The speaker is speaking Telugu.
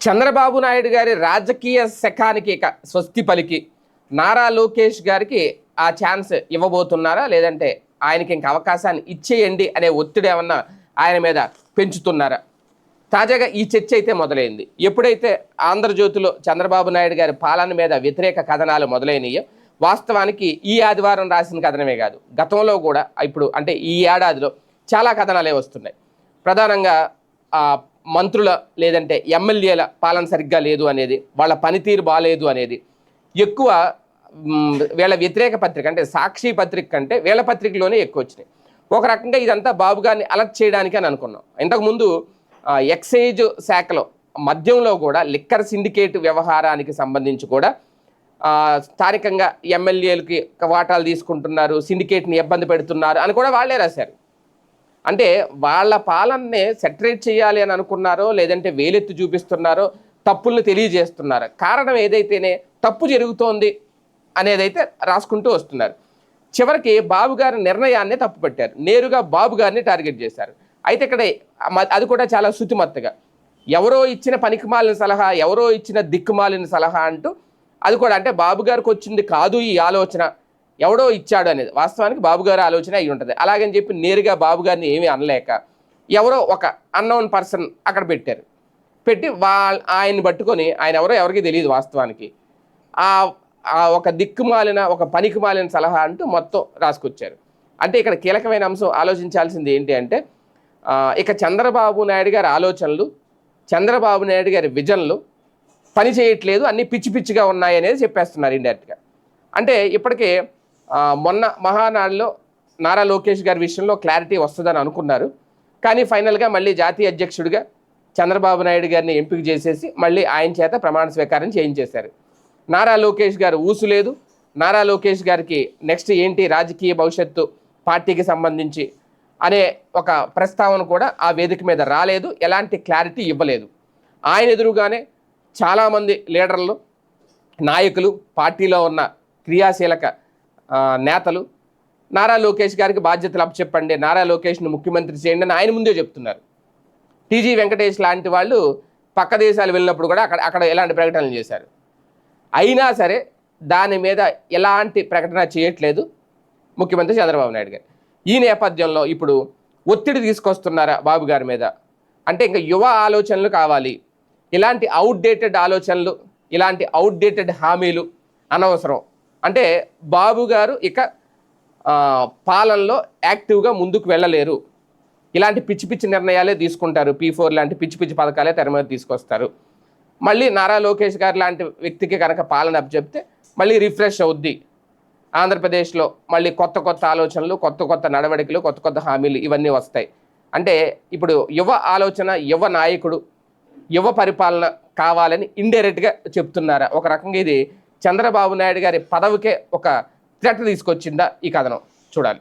చంద్రబాబు నాయుడు గారి రాజకీయ శకానికి స్వస్తి పలికి నారా లోకేష్ గారికి ఆ ఛాన్స్ ఇవ్వబోతున్నారా? లేదంటే ఆయనకి ఇంక అవకాశాన్ని ఇచ్చేయండి అనే ఒత్తిడి ఏమన్నా ఆయన మీద పెంచుతున్నారా? తాజాగా ఈ చర్చ అయితే మొదలైంది. ఎప్పుడైతే ఆంధ్రజ్యోతిలో చంద్రబాబు నాయుడు గారి పాలన మీద వ్యతిరేక కథనాలు మొదలైనయో వాస్తవానికి ఈ ఆదివారం రాసిన కథనమే కాదు. గతంలో కూడా ఇప్పుడు అంటే ఈ ఏడాదిలో చాలా కథనాలే వస్తున్నాయి. ప్రధానంగా ఆ, మంత్రుల లేదంటే ఎమ్మెల్యేల పాలన సరిగ్గా లేదు అనేది వాళ్ళ పనితీరు బాగాలేదు అనేది ఎక్కువ వీళ్ళ వ్యతిరేక పత్రిక అంటే సాక్షి పత్రిక కంటే వీళ్ళ పత్రికలోనే ఎక్కువ వచ్చినాయి. ఒక రకంగా ఇదంతా బాబు గారిని అలర్ట్ చేయడానికి అని అనుకున్నాం. ఇంతకుముందు ఎక్సైజ్ శాఖలో మద్యంలో కూడా లిక్కర్ సిండికేట్ వ్యవహారానికి సంబంధించి కూడా స్థానికంగా ఎమ్మెల్యేలకి వాటాలు తీసుకుంటున్నారు సిండికేట్ని ఇబ్బంది పెడుతున్నారు అని కూడా వాళ్ళే రాశారు. అంటే వాళ్ళ పాలననే సెటరేట్ చేయాలి అని అనుకున్నారో లేదంటే వేలెత్తి చూపిస్తున్నారో తప్పుల్ని తెలియజేస్తున్నారు. కారణం ఏదైతేనే తప్పు జరుగుతోంది అనేదైతే రాసుకుంటూ వస్తున్నారు. చివరికి బాబు గారి నిర్ణయాన్నే తప్పు పెట్టారు నేరుగా బాబు గారిని టార్గెట్ చేశారు. అయితే ఇక్కడ మ- అది కూడా చాలా శుతిమత్తగా. ఎవరో ఇచ్చిన పనికిమాలిన సలహా ఎవరో ఇచ్చిన దిక్కుమాలిన సలహా అంటూ అది కూడా అంటే బాబు గారికి వచ్చింది కాదు ఈ ఆలోచన. ఎవడో ఇచ్చాడు అనేది. వాస్తవానికి బాబు గారి ఆలోచన అయి ఉంటుంది. అలాగని చెప్పి నేరుగా బాబు గారిని ఏమీ అనలేక ఎవరో ఒక అన్నోన్ పర్సన్ అక్కడ పెట్టారు. పెట్టి వాళ్ళ ఆయన్ని పట్టుకొని ఆయన ఎవరో ఎవరికి తెలియదు వాస్తవానికి. ఆ ఒక దిక్కుమాలిన ఒక పనికిమాలిన సలహా అంటూ మొత్తం రాసుకొచ్చారు. అంటే ఇక్కడ కీలకమైన అంశం ఆలోచించాల్సింది ఏంటి అంటే ఇక చంద్రబాబు నాయుడు గారి ఆలోచనలు చంద్రబాబు నాయుడు గారి విజన్లు పని చేయట్లేదు అన్ని పిచ్చి పిచ్చిగా ఉన్నాయి అనేది చెప్పేస్తున్నారు ఇండైరెక్ట్గా అంటే ఇప్పటికే మొన్న మహానాడులో నారా లోకేష్ గారి విషయంలో క్లారిటీ వస్తుందని అనుకున్నారు. కానీ ఫైనల్గా మళ్ళీ జాతీయ అధ్యక్షుడిగా చంద్రబాబు నాయుడు గారిని ఎంపిక చేసేసి మళ్ళీ ఆయన చేత ప్రమాణ స్వీకారం చేయించేశారు. నారా లోకేష్ గారు ఊసు లేదు. నారా లోకేష్ గారికి నెక్స్ట్ ఏంటి రాజకీయ భవిష్యత్తు పార్టీకి సంబంధించి అనే ఒక ప్రస్తావన కూడా ఆ వేదిక మీద రాలేదు. ఎలాంటి క్లారిటీ ఇవ్వలేదు. ఆయన ఎదురుగానే చాలామంది లీడర్లు నాయకులు పార్టీలో ఉన్న క్రియాశీలక నేతలు. నారా లోకేష్ గారికి బాధ్యతలు అప్పచెప్పండి. నారా లోకేష్ను ముఖ్యమంత్రి చేయండి అని ఆయన ముందే చెప్తున్నారు. టీజీ వెంకటేష్ లాంటి వాళ్ళు పక్క దేశాలు వెళ్ళినప్పుడు కూడా అక్కడ అక్కడ ఎలాంటి ప్రకటనలు చేశారు. అయినా సరే దాని మీద ఎలాంటి ప్రకటన చేయట్లేదు ముఖ్యమంత్రి చంద్రబాబు నాయుడు గారు. ఈ నేపథ్యంలో ఇప్పుడు ఒత్తిడి తీసుకొస్తున్నారా బాబు గారి మీద? అంటే ఇంకా యువ ఆలోచనలు కావాలి. ఇలాంటి అవుట్డేటెడ్ ఆలోచనలు ఇలాంటి అవుట్డేటెడ్ హామీలు అనవసరం. అంటే బాబు గారు ఇక పాలనలో యాక్టివ్గా ముందుకు వెళ్ళలేరు. ఇలాంటి పిచ్చి పిచ్చి నిర్ణయాలే తీసుకుంటారు. పీ ఫోర్ లాంటి పిచ్చి పిచ్చి పథకాలే తెర మీద తీసుకొస్తారు. మళ్ళీ నారా లోకేష్ గారు లాంటి వ్యక్తికి కనుక పాలన చెప్తే మళ్ళీ రిఫ్రెష్ అవుద్ది. ఆంధ్రప్రదేశ్లో మళ్ళీ కొత్త కొత్త ఆలోచనలు కొత్త కొత్త నడవడికలు కొత్త కొత్త హామీలు ఇవన్నీ వస్తాయి. అంటే ఇప్పుడు యువ ఆలోచన యువ నాయకుడు యువ పరిపాలన కావాలని ఇండైరెక్ట్గా చెప్తున్నారా? ఒక రకంగా ఇది చంద్రబాబు నాయుడు గారి పదవికే ఒక థ్రెట్ తీసుకొచ్చిందా ఈ కథనం? చూడాలి.